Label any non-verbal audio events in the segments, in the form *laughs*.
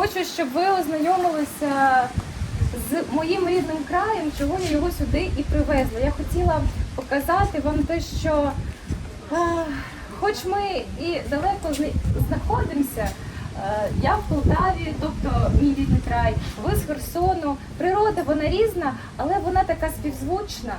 Хочу, щоб ви ознайомилися з моїм рідним краєм, чого я його сюди і привезла. Я хотіла показати вам те, що хоч ми і далеко знаходимося, е, я в Полтаві, тобто мій рідний край, ви з Херсону. Природа вона різна, але вона така співзвучна.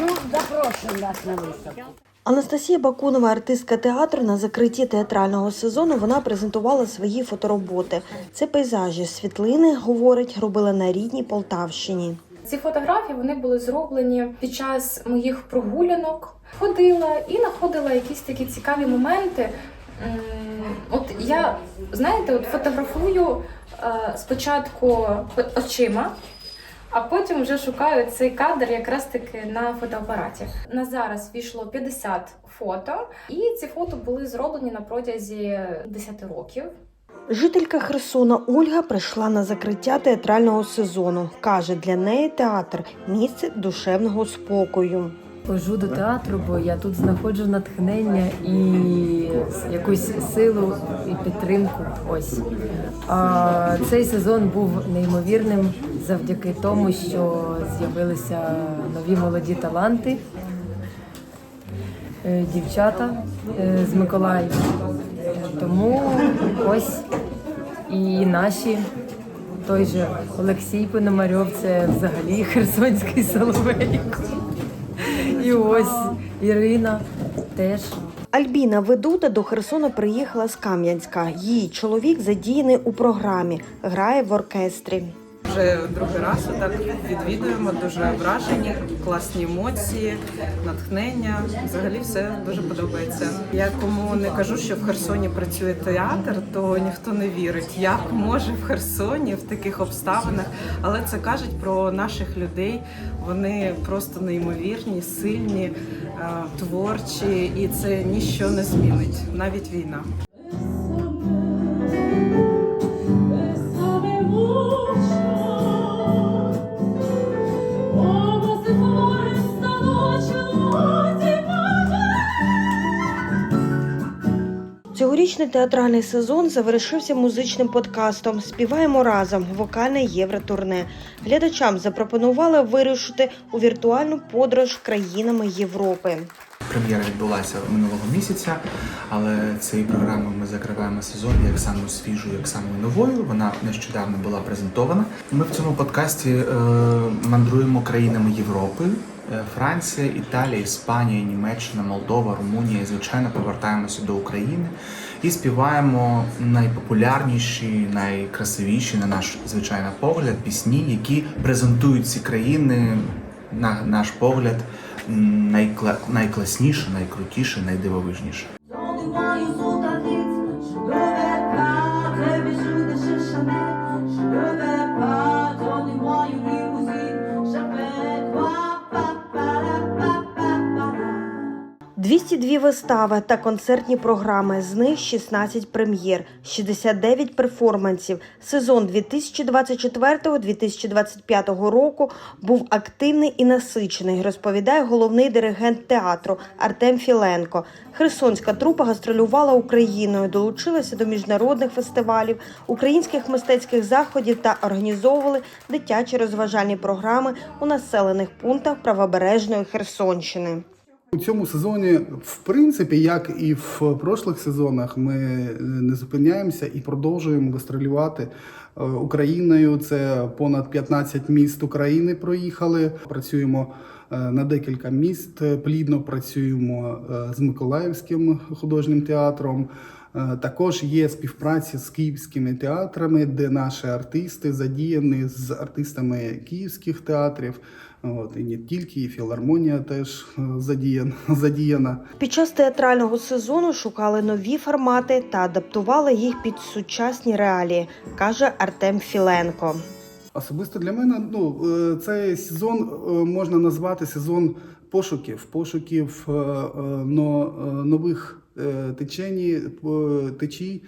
Ну, запрошуємо нас на виставку. Анастасія Бакунова, артистка театру, на закритті театрального сезону вона презентувала свої фотороботи. Це пейзажі, світлини, говорить, робила на рідній Полтавщині. Ці фотографії вони були зроблені під час моїх прогулянок. Ходила і знаходила якісь такі цікаві моменти. От я, знаєте, от фотографую е, спочатку очима, а потім вже шукаю цей кадр якраз таки на фотоапараті. На зараз війшло 50 фото, і ці фото були зроблені на протязі 10 років. Жителька Херсона Ольга прийшла на закриття театрального сезону. Каже, для неї театр місце душевного спокою. Ходжу до театру, бо я тут знаходжу натхнення і якусь силу і підтримку. Ось а цей сезон був неймовірним завдяки тому, що з'явилися нові молоді таланти, е, дівчата е, з Миколаєва. Тому ось і наші. Той же Олексій Пономарьов, це взагалі херсонський соловейко. І ось Ірина теж. Альбіна Ведуда до Херсона приїхала з Кам'янська. Її чоловік задіяний у програмі, грає в оркестрі. Вже другий раз так відвідуємо, дуже вражені, класні емоції, натхнення. Взагалі все дуже подобається. Я кому не кажу, що в Херсоні працює театр, то ніхто не вірить, як може в Херсоні в таких обставинах. Але це кажуть про наших людей. Вони просто неймовірні, сильні, е, творчі, і це ніщо не змінить, навіть війна. Цьогорічний театральний сезон завершився музичним подкастом Співаємо разом вокальне євротурне. Глядачам запропонували вирушити у віртуальну подорож країнами Європи. Прем'єра відбулася минулого місяця, але цією програмою ми закриваємо сезон як самою свіжою, як самою новою. Вона нещодавно була презентована. Ми в цьому подкасті е, мандруємо країнами Європи. Е, Франція, Італія, Іспанія, Німеччина, Молдова, Румунія. Звичайно, повертаємося до України і співаємо найпопулярніші, найкрасивіші, на наш звичайно погляд, пісні, які презентують ці країни на наш погляд найкла... найкласніше, найкрутіше, найдивовижніше. Заливаю 202 вистави та концертні програми, з них 16 прем'єр, 69 перформансів. Сезон 2024-2025 року був активний і насичений, розповідає головний диригент театру Артем Філенко. Херсонська трупа гастролювала Україною, долучилася до міжнародних фестивалів, українських мистецьких заходів та організовували дитячі розважальні програми у населених пунктах правобережної Херсонщини. У цьому сезоні, в принципі, як і в прошлих сезонах, ми е, не зупиняємося і продовжуємо гастролювати е, Україною. Це понад 15 міст України проїхали. Працюємо е, на декілька міст. Плідно працюємо з Миколаївським художнім театром. Е, Також є співпраці з київськими театрами, де наші артисти задіяні з артистами київських театрів. От і не тільки, і філармонія теж е, задіяна. *laughs* задіяна. Під час театрального сезону шукали нові формати та адаптували їх під сучасні реалії, каже Артем Філенко. Особисто для мене ну, е, цей сезон можна назвати сезон пошуків, пошуків но, нових течені, е, течій,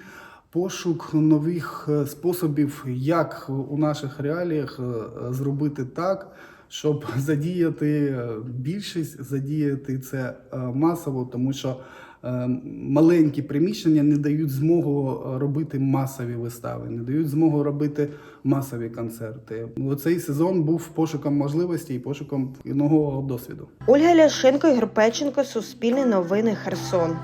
пошук нових е, способів, як у наших реаліях е, зробити так, щоб *laughs* задіяти е, більшість, задіяти це е, масово, тому що е, маленькі приміщення не дають змогу е, робити масові вистави, не дають змогу робити масові концерти. Цей сезон був пошуком можливостей і пошуком нового досвіду. Ольга Ляшенко, Ігор Печенко, Суспільне новини, Херсон.